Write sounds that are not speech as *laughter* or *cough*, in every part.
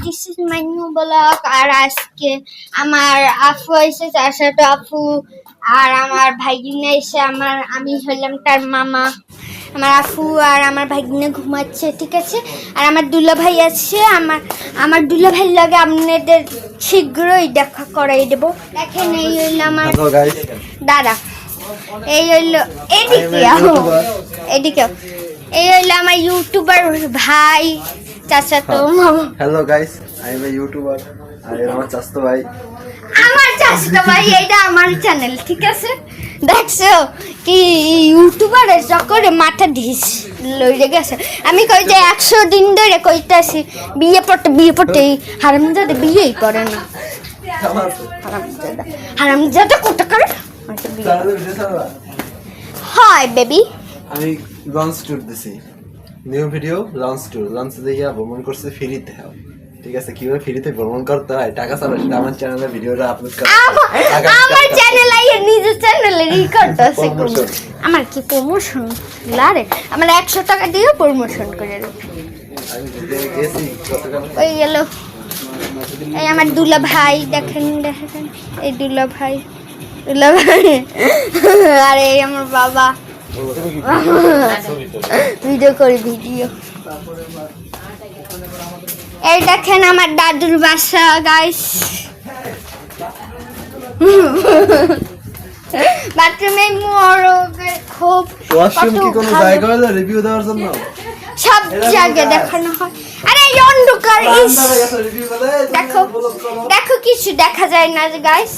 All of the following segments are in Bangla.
This is my new blog আর আজকে আমার আফু এসে চাষাটো আপু আর আমার ভাইগিনা এসে আমার আমি হলাম তার মামা। আমার আফু আর আমার ভাইগিনা ঘুমাচ্ছে ঠিক আছে? আর আমার দুলা ভাই আছে আমার আমার দুলা ভাইয়ের লাগে আপনাদের শীঘ্রই দেখা করাই দেবো। দেখেন এই হইল আমার দাদা। এই হইল এদিকে. এদিকে এই হইল আমার ইউটিউবার ভাই। মামা। Hello guys I am a YouTuber আর এর আমার চাস্তো ভাই। আমার চাচা ভাই এইটা আমার চ্যানেল ঠিক আছে? দেখছ কি ইউটিউবারের চক্করে মাথা ঢিস লইরে গেছে। আমি কই যে একশো দিন ধরে কইতাছি বিয়ে পড়তে বিয়ে পড়তে হারামজাদা বিয়েই করে না। হারামজাদা। হারামজাদা কোটা করে? হয় বেবি আমি লঞ্চ ট্যুর দিছি। New video launch tour launch দিয়ে ভ্রমণ করছে ফ্রিতে। ঠিক আছে কীভাবে ফ্রিতে ভ্রমণ করতে হয় টাকা ছাড়া সেটা আমার চ্যানেলে ভিডিওটা আপলোড করা আমার চ্যানেল আইয়ে নিজের চ্যানেলে রেকর্ড আছে আমার কি প্রমোশন লারে আমার একশো টাকা দিয়েও প্রমোশন করে দেবে। ওই গেল। এই আমার দুলা ভাই দেখেন দেখেন। এই দুলা ভাই দুলা ভাই। আর এই আমার বাবা। ভিডিও করি ভিডিও। এই দেখেন আমার দাদুর বাসা গাইস বাথরুমে মরগে খুব ওয়াশরুম কি কোনো জায়গা হলো? রিভিউ দেওয়ার জন্য? সব জায়গায় দেখানো হয়। আরে এই অন্ধকার দেখো দেখো কিছু দেখা যায় না গাইস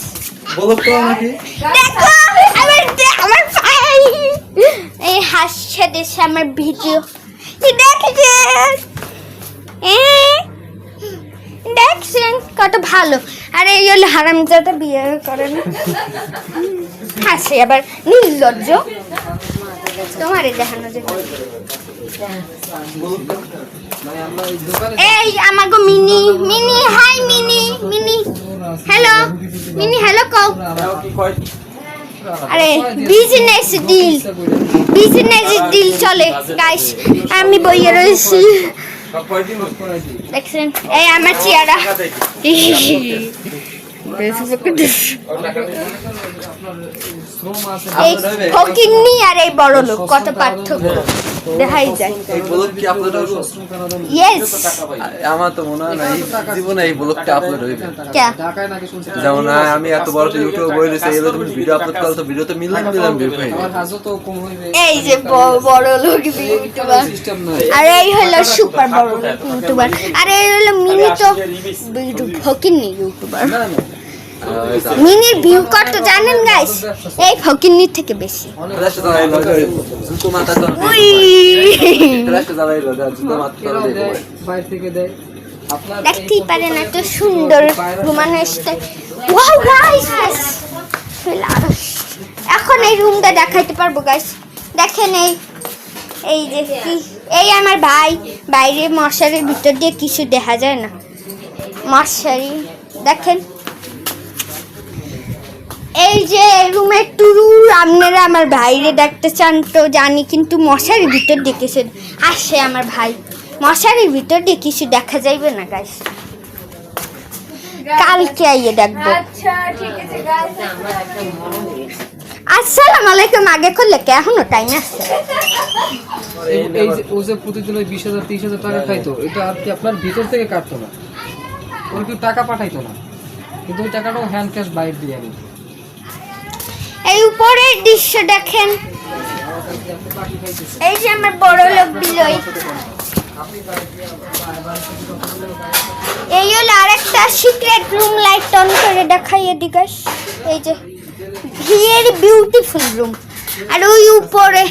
বলো তো নাকি দেখো আমার আমার এই হাসছে দেশে আমার ভিডিও। দেখেছেন এ, দেখছেন কত ভালো। আর, এই হলো হারামজাদা বিয়ে করে না। হাসে আবার নির্লজ্জ। তোমারে দেখানো এই আমাগো mini mini, hi mini mini. Hello mini, hello কও। আরে বিজনেস ডিল বিজনেস ডিল চলে গাইস আমি বইয়ে রয়েছি। দেখছেন? এই আমার চেয়ারা *laughs* এই ফকিন্নি আর এই বড় লোক কত পার্থক্য? দেখাই যায়। এই ব্লগ কি আপলোড হলো ইয়েস আমার তো মনে হয় না এই জীবনে এই ব্লগটা আপলোড হইবে। কে? যেমন আমি এত বড় ইউটিউব বই তুমি ভিডিও আপলোড করলে তো ভিডিও তো মিললাম মিললাম ভিউ যাবে। এই যে বড় লোক ইউটিউবার আর এই হলো সুপার বড় ইউটিউবার আর এই হলো মিনি তো ফকিন্নি ইউটিউবার মিনির ভিউ কত জানেন গাইস এই ফকিন্নি থেকে বেশি। দেখতেই পারেন এত সুন্দর ওয়াও গাইস এখন এই রুমটা দেখাইতে পারব গাইস দেখেন এই এই যে কি? এই আমার ভাই। বাইরে মশারির ভিতর দিয়ে কিছু দেখা যায় না। মশারি দেখেন। এই যে রুমের টুরু আপনারা আমার ভাইরে দেখতে চান তো জানি কিন্তু মশারি ভিতর দেখেছেন আসে আমার ভাই। মশারির ভিতর দিয়ে কিছু দেখা যাইবে না গাইস কালকে আইয়ে দেখব। আসসালামু আলাইকুম আগে করলে কে এখনও টাইম আছে এই এই যে ও যে প্রতিদিন ওই বিশ হাজার তিরিশ হাজার টাকা খাইতো এটা আর কি আপনার ভিতর থেকে কাটতো না। ওর কেউ টাকা পাঠাইতো না। কিন্তু ওই টাকাটাও হ্যান্ড ক্যাশ বাইর দিয়ে আমি এই উপরের দৃশ্য দেখেন। এই যে আমার বড় লোক বিলয়। এই হলো আরেকটা সিক্রেট রুম লাইট অন করে দেখাই এদিকে। এই যে ভেরি বিউটিফুল রুম আর ওই উপরে,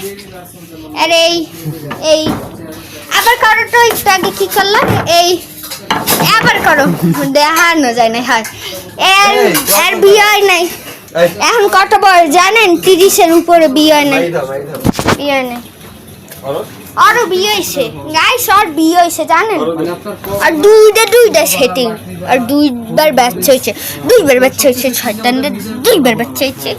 আর এই এই, আবার করো তো একটু আগে কি করলাম? এই, আবার করো। দেখানো যায় না হয়। এর এর বিয়ে নাই। এখন কত বয়স জানেন? তিরিশের উপরে বিয়ে হয় নাই। বিয়ে হয় নাই। আরও? বিয়ে হয়েছে। গাইস আর বিয়ে হয়েছে জানেন? আর দুইটা দুইটা সেটিং আর দুইবার বাচ্চা হয়েছে। দুইবার বাচ্চা হয়েছে শয়তানদের দুইবার বাচ্চা হয়েছে।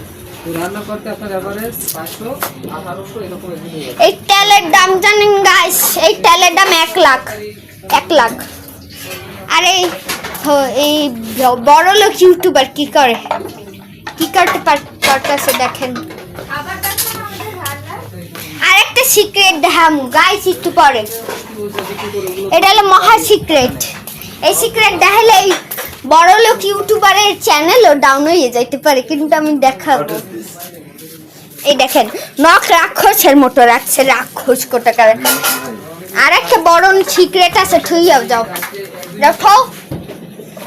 এই তেলের দাম জানেন গাইস? এই তেলের দাম এক লাখ। এক লাখ। আরে হ- এই বড় লোক ইউটিউবার কি করে? কি করতে পার- করতেছে দেখেন। আরেকটা সিক্রেট দেখাম গাইস একটু পরে। এটা হলো মহা সিক্রেট এই সিক্রেট দেখালে এই বড় লোক ইউটিউবারের চ্যানেলও ডাউন হয়ে যাইতে পারে কিন্তু আমি দেখাবো। এই দেখেন নখ রাক্ষসের মতো রাখছে রাক্ষস কোটা কোটাকার আর একটা বড় সিক্রেট আছে থুইয়াও যাও। যাও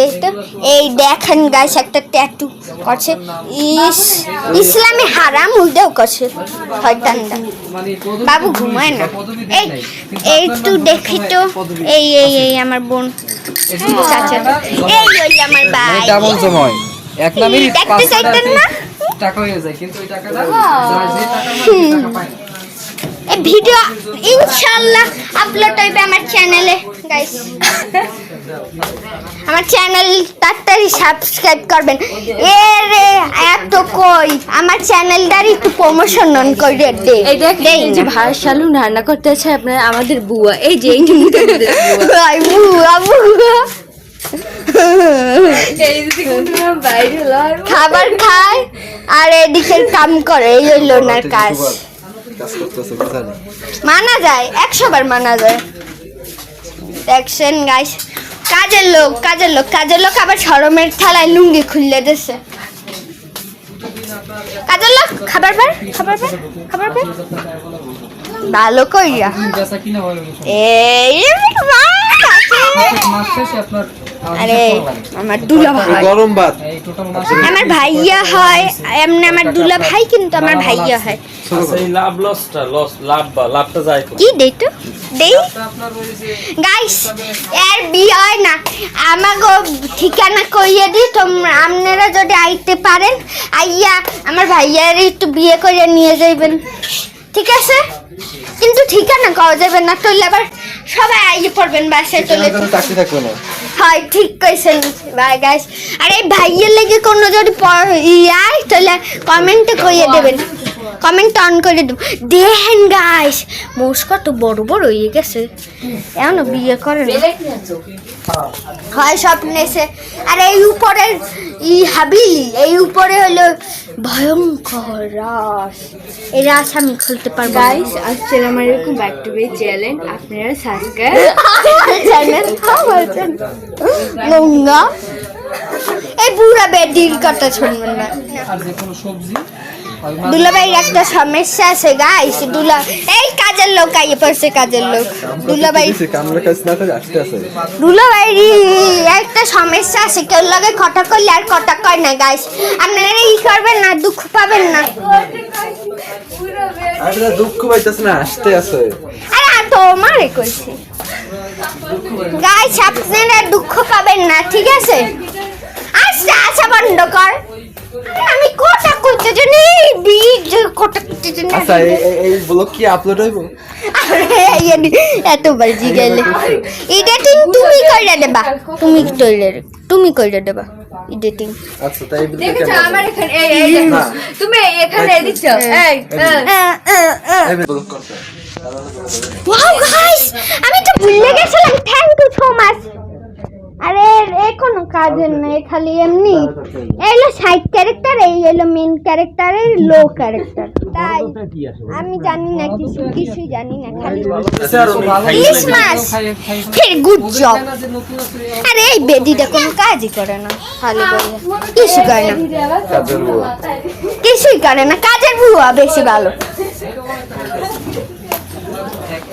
দেখতো। এই দেখেন গাইস একটা ট্যাটু করছে। ইস ইসলামে হারাম উল্টাও করছে। পদবি বাবু ঘুমায় না। এই এই একটু দেখি তো। এই এই এই আমার বোন। চাচা। এই ওই আমার মানে ভাই। ডাবল সময়। এক নামেরই দেখতে চাইতেন না? টাকা হয়ে যায় কিন্তু ওই টাকাটা যে টাকা পায় ভিডিও ইনশাআল্লাহ আপলোড হইবে আমার চ্যানেলে গাইস আমার চ্যানেল তাড়াতাড়ি সাবস্ক্রাইব করবেন। এ রে এত কই? আমার চ্যানেলটার একটু প্রমোশন অন করে দে এই দেখ এই যে। ভাই শালু রান্না করতে আছে আপনার আমাদের বুয়া। এই যে এই যে বুয়া। বুয়া। খাবার খায় আর এদিকে কাম করে এই হইল ওনার কাজ। মানা যায় একশো বার মানা যায়। দেখছেন গাইস কাজের লোক কাজের লোক কাজের লোক আবার সরমের থালায় লুঙ্গি খুললে দিছে কাজের লোক খাবার পার খাবার পার খাবার পার ভালো সময়। এই আরে। আমার দুলা ভাই গরম ভাত আমার ভাইয়া হয় এমনি আমার দুলা ভাই কিন্তু আমার ভাইয়া হয় আচ্ছা লাভ লসটা লস লাভ বা লাভটা যায় কি দেই গাইস এর বিয়ে হয় না। আমাকে ঠিকানা কইয়ে দি তোমরা আপনারা যদি আইতে পারেন আইয়া আমার ভাইয়ার একটু বিয়ে করে নিয়ে যাইবেন। ঠিক আছে? কিন্তু ঠিকানা কওয়া যাবে না তাহলে আবার সবাই আইয়ে পড়বেন বাসায় চলে হয় ঠিক কইছেন। বাই গাইস আর এই ভাইয়ের লেগে কোনো যদি প- ইয়াই তাহলে কমেন্টে কইয়ে দেবেন। কমেন্ট অন করে দেব। দেখেন গাইস মোষ কত বড় বড় হয়ে গেছে। এমন বিয়ে করে না হয় স্বপ্নে এসে। আর এই উপরের ই হাবিলি এই উপরে হলো ভয়ঙ্কর রাস। এই রাস আমি খুলতে পারব। গাইস আসছেন আমার এরকম ব্যাক টু বে চ্যালেঞ্জ আপনারা সাবস্ক্রাইব আমার চ্যানেল আমার চ্যানেল নোংরা এই বুড়া বেডির কথা শুনবেন না। আর যে কোনো সবজি? দুলাভাইয়ের একটা সমস্যা আছে গাইস দুলা এই কাজের লোক আইয়ে পড়ছে কাজের লোক। দুলাভাই দুলাভাইয়ের একটা সমস্যা আছে, কেউ লাগে কথা করলে আর কথা কয় না গাইস আপনারা ই করবেন না, দুঃখ পাবেন না। আরে দুঃখ পাইতাছ না আছে আরে কইছি। গাইস আপনারা দুঃখ পাবেন না, ঠিক আছে? আচ্ছা আচ্ছা বন্ধ কর। আমি কোটা কইতে জানি? বীজ কোটা কইতে জানি আচ্ছা এই ব্লগ কি আপলোড হইব? আরে ইয়ানি এত বাজি গেলে এডিটিং তুমি কইরা দেবা। তুমি তুমি কইরা দেবা এডিটিং আচ্ছা তাই দেখেছ? আমার এখানে এই এই তুমি এখানে দিচ্ছ এই এই। এই ব্লগ করতে। ওয়াও গাইস আমি তো ভুলে গেছিলাম। থ্যাংক ইউ সো মাচ আরে এ কোনো কাজের না এ খালি এমনি। এই হলো সাইড ক্যারেক্টার এই হলো মেন ক্যারেক্টারের লো ক্যারেক্টার তাই আমি জানি না কিছু কিছুই জানি না খালি ক্রিসমাস খাই- গুড জব আরে এই বেদিটা কোনো কাজই করে না খালি বলে। কিছু করে না। কিছুই করে না কাজের বুয়া বেশি ভালো।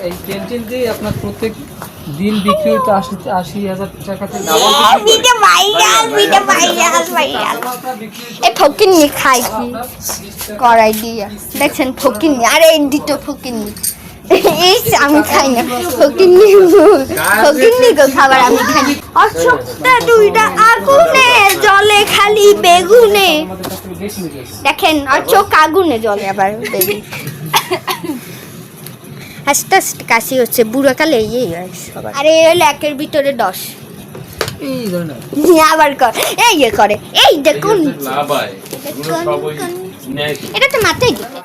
এই ক্যান্টিন দিয়ে আপনার প্রত্যেক দিন বিক্রি হতো আশি আশি হাজার টাকা থেকে video viral video viral viral এই ফকিন্নি খাই কি? করাই দিয়া। দেখছেন ফকিন্নি আরে ফকিন্নি। এই আমি খাই না। ফকিন্নি ফকিন্নি গো খাবার আমি খাই। অশোকটা দুইটা আগুনে জলে খালি বেগুনে। দেখেন আর চোখ আগুনে জলে আবার বেবি আস্তে আস্তে কাশি হচ্ছে বুড়ো কালে এই হয়েছে আরে এই হলো একের ভিতরে দশ। এই ধরে আবার কর। এই ইয়ে করে। এই দেখুন। লাভ হয় এগুলো। এটা তো মাথায় দিতে।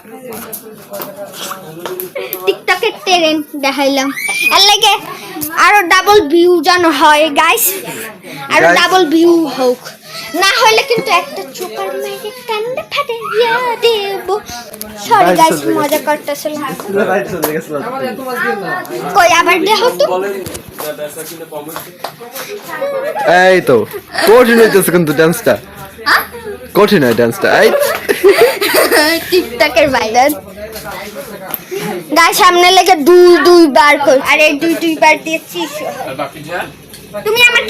টিকটকের ট্রেন দেখাইলাম। এর লাগে আরও ডাবল ভিউ যেন হয় গাইস আরও ডাবল ভিউ হোক। না হলে কিন্তু একটা চোপার মেরে কান্ডে ফাটে ইয়া দেব সরি গাইস মজা না। কই আবার দেহ তো? এই তো হইতেছে কিন্তু ডান্সটা কঠিন হয় ডান্সটা টিকটকের ভাইরাল গাই সামনে লেগে দুই দুই বার কর আরে দুই দুই বার দিয়েছি। আর বাকি যা তুমি আমার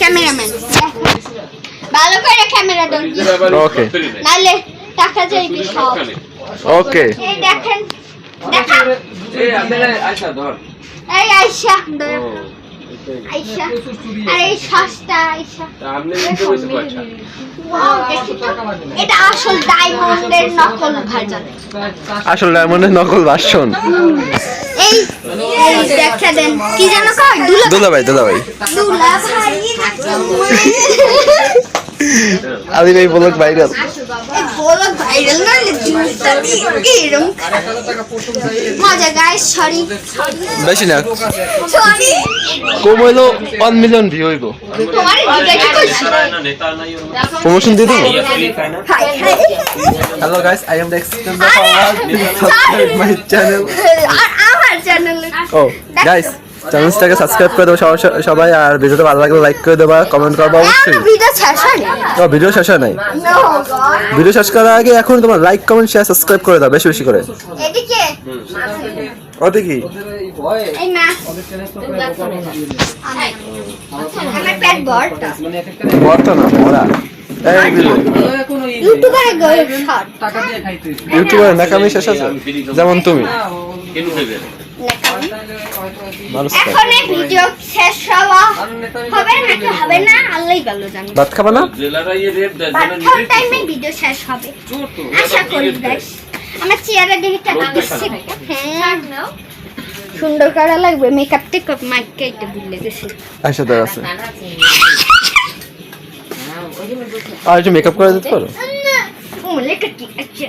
ক্যামেরাম্যান। ভালো করে ক্যামেরা ধর Okay. নাহলে টাকা যাইবে সব। ওকে এই দেখেন দেখা। এই আপনারা আচ্ছা ধর। এই আইসা ধর। আইসা। আরে এই আইসা। এটা আসল ডায়মন্ডের নকল ভার্জন আসল ডায়মন্ডের নকল ভার্সন। এই দেখা দেন। কি যেন কয়? দুলা ভাই। দোলা ভাই দুলা ভাই। আদি ভাই বলক ভাইরাল। বলো ভাইরাল না এরকম মজা গাইস সরি বেশি না। সরি কম হইল ওয়ান মিলিয়ন ভিউ হইব। তোমার প্রমোশন দিয়ে hi hello guys I am extend sorry. My channel আর আমার চ্যানেল ও গাইস চ্যানেলটাকে সাবস্ক্রাইব করে দেবো সবাই- আর ভিডিওটা ভালো লাগলে লাইক করে দেবা কমেন্ট করবা অবশ্যই। ভিডিও শেষ হয়নি। ও ভিডিও শেষ হয় নাই। নো গড ভিডিও শেষ করার আগে এখন তোমার লাইক কমেন্ট শেয়ার সাবস্ক্রাইব করে দাও বেশি বেশি করে। এদিকে? ওতে কি এই ভয়ে এই মাছ ওদের চ্যানেল তো করে বোকা বানিয়ে দিয়েছে। আমার পেট বড়টা মানে একটা মরতো না মরা এই ভিডিও কোনো ই নেই। ইউটিউবারে নাকামি শেষ আছে? যেমন তুমি। এখন এই ভিডিও শেষ হওয়া হবে নাকি হবে না আল্লাহই ভালো জানে ভাত খাবা ইয়ে টাইমে ভিডিও শেষ হবে আশা করি গাইস আমার চেয়ারে টাকা হ্যাঁ সুন্দর করা লাগবে মেকআপ টেকআপ মাইক কেটে ভুলে গেছি আচ্ছা দাদা আছে আর একটু মেকআপ করে দিতে পারো কাটি আচ্ছা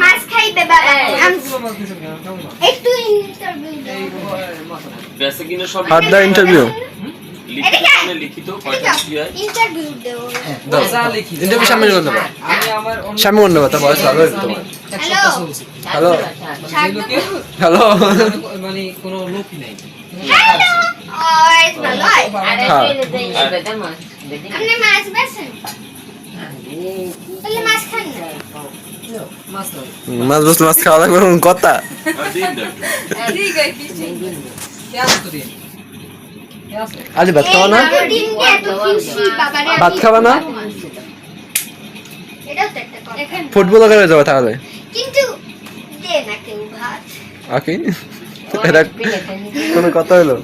মাছ খাইবে বাবা? একটু ইন্টারভিউ সব হাত ইন্টারভিউ লিখিত হয়? ইন্টারভিউ দেও। ইন্টারভিউ সামনে করে করে ভালো তোমার চলছে। হ্যালো। হ্যালো। মানে কোনো লোকই নাই। হয়। হ্যাঁ। আপনি মাছ বেছেন? তাহলে মাছ খান না। মাছ বসলে মাছ খাওয়া লাগবে এরকম কথা? আজ ভাত খাওয়া না? ভাত খাবা না? একটা ফুটবল করে যাবে তাহলে। কোনো কথা হলো?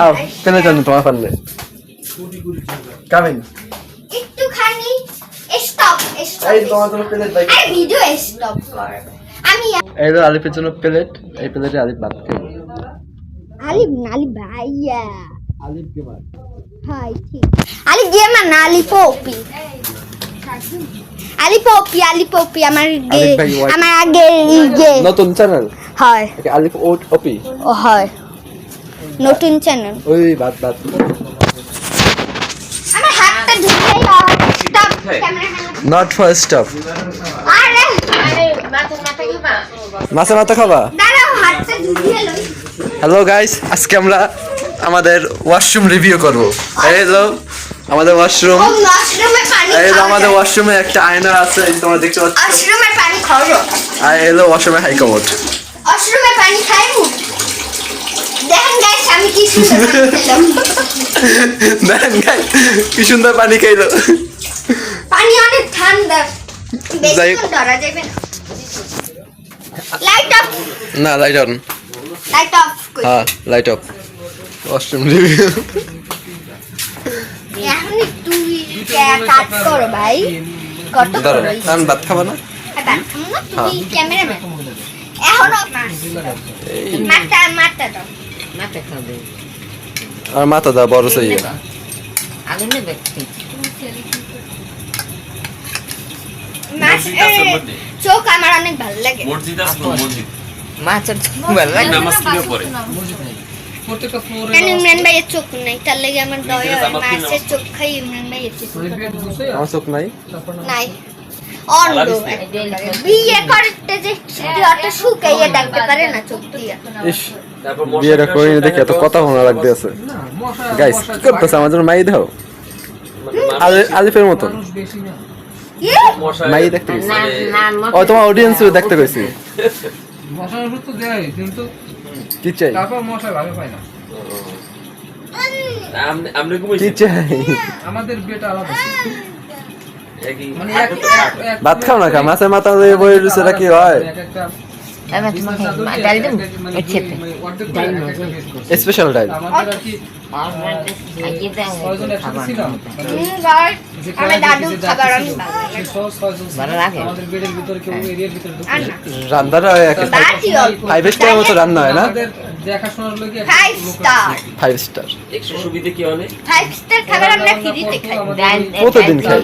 আও পেলে জানো তোমার পারলে কামিন একটুখানি স্টপ স্টপ এই তোমার জন্য প্লেট ভাই আরে ভিডিও স্টপ কর আমি এই তো আলিফের জন্য প্লেট এই প্লেটে আলিফ ভাত খাবে আলিফ না আলিফ ভাইয়া। আলিফ কে ভাত হাই ঠিক। আলিফ দিয়ে মা না আলিফ পপি আলিফ আমার গে. আমার আগে নতুন চ্যানেল হয়। আলিফ ওট ওপি ও হয়। নতুন চ্যানেল ওই ভাত ভাত নট ফর স্টপ আরে! মাছের মাথা খাবা? হ্যালো গাইস আজকে আমরা আমাদের ওয়াশরুম রিভিউ করব। এই হলো আমাদের ওয়াশরুম এই আমাদের। ওয়াশরুমে একটা আয়না আছে এই তোমরা দেখতে পাচ্ছ। মাশরুমে পানি। আর এই ওয়াশরুমে হাই কমোড মাশরুমে পানি খাই মু দেখেন গাইস আমি কি সুন্দর *laughs* দেখেন guys, কি সুন্দর পানি খাইলো। পানি অনেক ঠান্ডা যাই- বেশি ধরা যাবে না। লাইট অফ না লাইট অন লাইট অফ হ্যাঁ লাইট অফ ওয়াশরুম রিভিউ এখন তুই কাট করো ভাই। কত করো কারণ ভাত খাবা না? ক্যামেরাম্যান এখনও মাথা মাথা দাও। মাথা খাবে। আর মাথা দা বড় চাই আগে নেবে। চোখ আমার অনেক ভালো লাগে। মসজিদ আছে মসজিদ। মাছের ভালো লাগে। নামাজ কীভাবে পড়ে? মসজিদ নেই। প্রত্যেকটা ফ্লোরে কেন ইমরান ভাইয়ের চোখ নাই? তার লাগে আমার দয়া হয় আমার মাছের চোখ খাই ইমরান ভাইয়ের চোখ। পেট বসে? আমার চোখ নাই। নাই। অন্ধ। বিয়ে করতে যে অত শুকাইয়ে ডাকতে পারে না চোখ দিয়ে। বিয়েটা করে দেখে এত কথা শোনা লাগতে আছে। গাইস কি করতেছে আমার জন্য মাই দাও? আলি- আলিফের মতন। মাই দেখতে গেছি ও তোমার অডিয়েন্স দেখতে গেছি মশার ওষুধ তো দেয় কিন্তু কি চাই তারপর মশা ভালো পায় না কি চাই আমাদের বেটা আলাদা মানে ভাত খাও না খা মাছের মাথা দিয়ে বয়ে রয়েছে এটা কি হয় ডাল দেবো খেতে ডাল মজা স্পেশাল একসাথে না। রান্নাটা। ফাইভ স্টার মতো রান্না হয় না দেখাশোনার লোকে Five star। ফাইভ স্টার একশো সুবিধে কি অনেক ফাইভ স্টার খাবার আমরা ফ্রিতে খাই। প্রতিদিন খাই।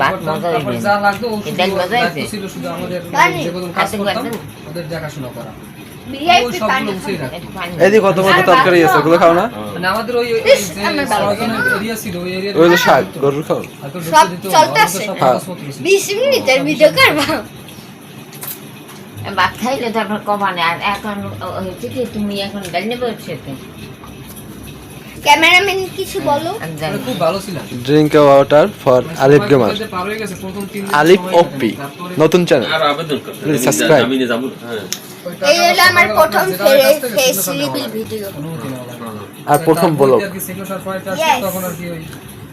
ভাত মজা হইবে যা লাগতো ডাল মজা হইছে? ছিল শুধু আমাদের পানি। কাজ করতাম ওদের দেখাশোনা করা। এদিকে কত কত তরকারি আছে ওগুলো খাও না? মানে আমাদের ওই লাগে এরিয়া ছিল ওই এরিয়া ওই যে শাক গরুর খাও সব। হ্যাঁ। বিশ মিনিটের ভিডিও করব? ভাত খাইলে তারপর কমানে আর এখন হচ্ছে কি তুমি এখন ক্যামেরাম্যান কিছু বলো? খুব ভালো ছিল। Drink water for Alif gamer Alif OP নতুন চ্যানেল আর আবেদন করতে Please subscribe. আমি যাব হ্যাঁ। এই হলো আমার প্রথম ফেস রিভিল ভিডিও। আর প্রথম ওই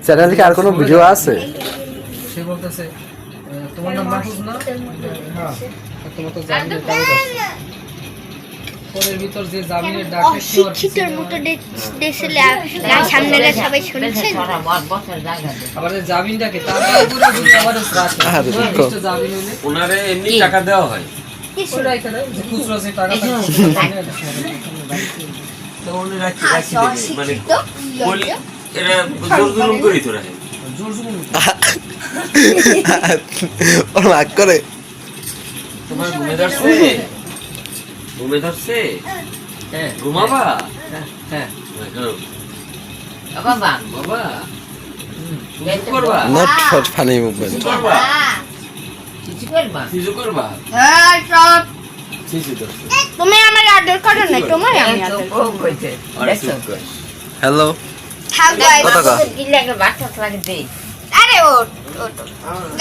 চ্যানেলে কি আর কোনো ভিডিও আছে? সে বলতেছে তোমার নাম মাহফুজ না? হ্যাঁ। তোমার তো জামিনের কাগজ আছে। পরের ভিতর যে জামিনের ডাকে নেওয়া মতো। দেশে সামনে সবাই শুনছেন। আবার যে জামিনটাকে তার উপরে যদি আবার রাখে আরে দুঃখ। জামিন হইলে ওনারে এমনি টাকা দেওয়া হয় যে টাকা। তো উনি রাখি রাখি মানে বলি এরা জোর জুলুম করি তো জোর জুলুম ওর রাগ করে তোমার ঘুমে ধরছে? ঘুমে ধরছে? হ্যাঁ। ঘুমাবা? হ্যাঁ হ্যাঁ, বাবা। বাবা। নট ফর ফানি মুভমেন্ট করবা? কিছু করবা? কিছু করবা? হ্যাঁ, সব। তুমি আমার আদর করো না তোমার আমি আদর ও কইছে। আর দেখছ? চুপ কর। হ্যালো বাচ্চা লাগে দে। আরে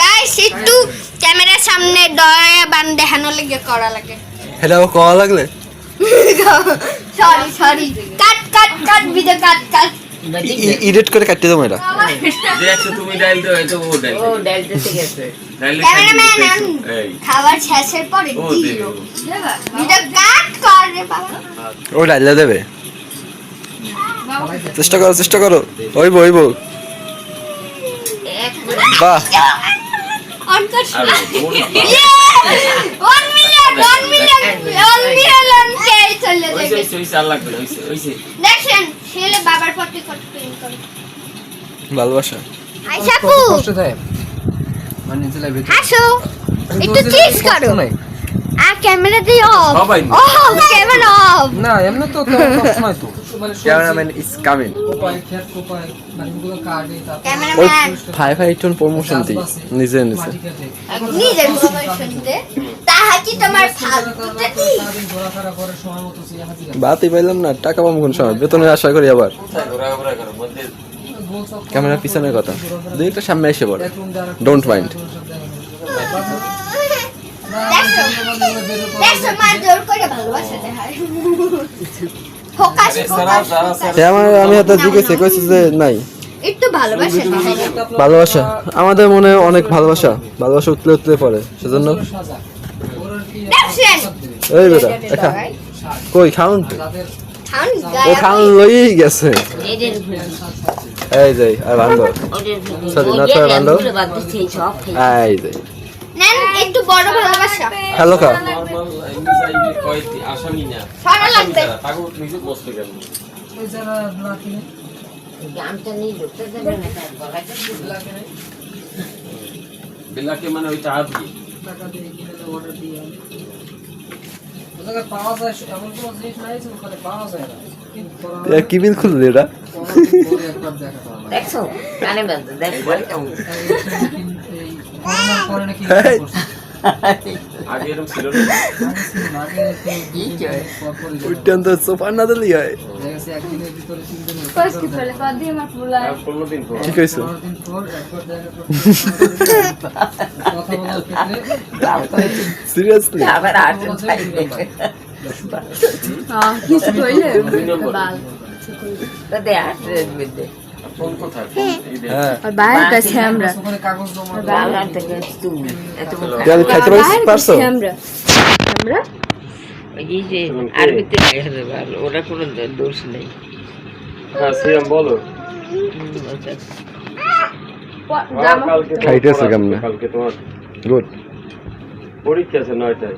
গাইস একটু ক্যামেরার সামনে দয়া বান দেখানো লাগে করা লাগে। এটা ও কওয়া লাগলে? Sorry sorry cut cut cut video cut cut edit করে কাটিয়ে দেবো এটা। যে তুমি ডাইল দাও এটা ও ডাইল ও ডাল দিতে গেছে ক্যামেরাম্যান খাবার শেষের পরে ও দেবে। ভিডিও কাট কর রে বাবা। ও ডাইলে দেবে। চেষ্টা করো চেষ্টা করো। ওইব ওইব। বাহ। ভালোবাসা। একটু চিজ করো। আর ক্যামেরা দিয়ে অফ ক্যামেরা অফ না এমনি তো সবসময় তো। ক্যামেরাম্যান ইজ কামিং মানে ওই ফাইভ ফাইভ টোন প্রমোশন দিই। নিজে নিজে। তাহা কি তোমার দি সে হাজিরা বাতই পাইলাম না টাকা পাবো কোন সময়? বেতনের আশা করি আবার। ক্যামেরা পিছনের কথা। দুই একটা সামনে এসে পড়ে। রুম দ্বারা Don't mind. মা জোর করে ভালোবাসা দেখায় *laughs* সারা সারা আমি হাতে জিজ্ঞেসে কইছে যে নাই। একটু ভালোবাসা ভালোবাসা? আমাদের মনে অনেক ভালোবাসা। ভালোবাসা উতলে উতলে পড়ে সেজন্য। এই বেটা একা কই খাউন? তো? ও গায়া খাউন লই গেছে। এই যে আর বান্ধব দিচ্ছে সব। খেয়ে এই যে। নেন একটু বড় ভালোবাসা হ্যালো কা বেলাকে মানে ওই টাকা দিয়ে টাকা দিয়ে কিনে অর্ডার দিয়ে পাওয়া যায় এমন কোনো জিনিস নাই যে ওখানে পাওয়া যায় না কি বিল খুললি এটা দেখছ কানে বাজতে দেখ বলে কেমন এই করোনার পরে নাকি এই। করছে। আগে এরকম ছিল না আগে ছিল না, আগে একটু দুই দিন পরপরই দেখা উঠতেন তো সোফার না দিলি হয় ঠিক ক্ষেত্রে সিরিয়াসলি আবার কিছু কইলে? বাল। দে। আর ওরা কোনো দোষ নেই। হ্যাঁ বলো। তোমার খাইতেছে কেমনে? গুড। পরীক্ষা আছে নয়টায়।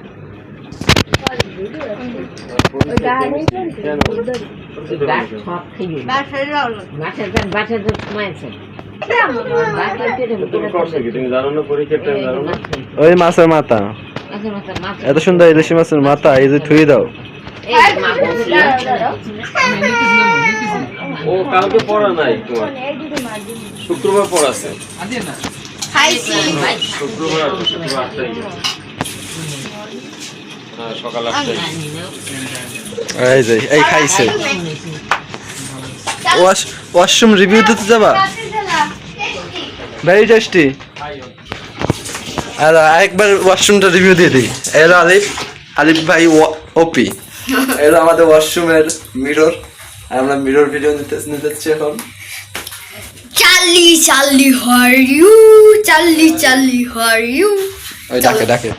সব খেয়ে বাসার তো ওই মাছের মাথা। এত সুন্দর ইলিশ মাছের মাথা এই যে থুই দাও। ও কালকে পড়া নাই তোমার। শুক্রবার পড়া আছে আজকে না খাইছি শুক্রবার শুক্রবার সকাল এই যে এই খাইছে। ওয়াশরুম রিভিউ দিতে যাবা? ভেরি টেস্টি আর আরেকবার ওয়াশরুমটা রিভিউ দিয়ে দিই। এলো আলিফ আলিফ ভাই ওপি এলো আমাদের ওয়াশরুমের মিরর আর আমরা মিরর ভিডিও নিতে নিতেছি এখন। Charlie Charlie are you Charlie Charlie are you ওই ডাকে ডাকে।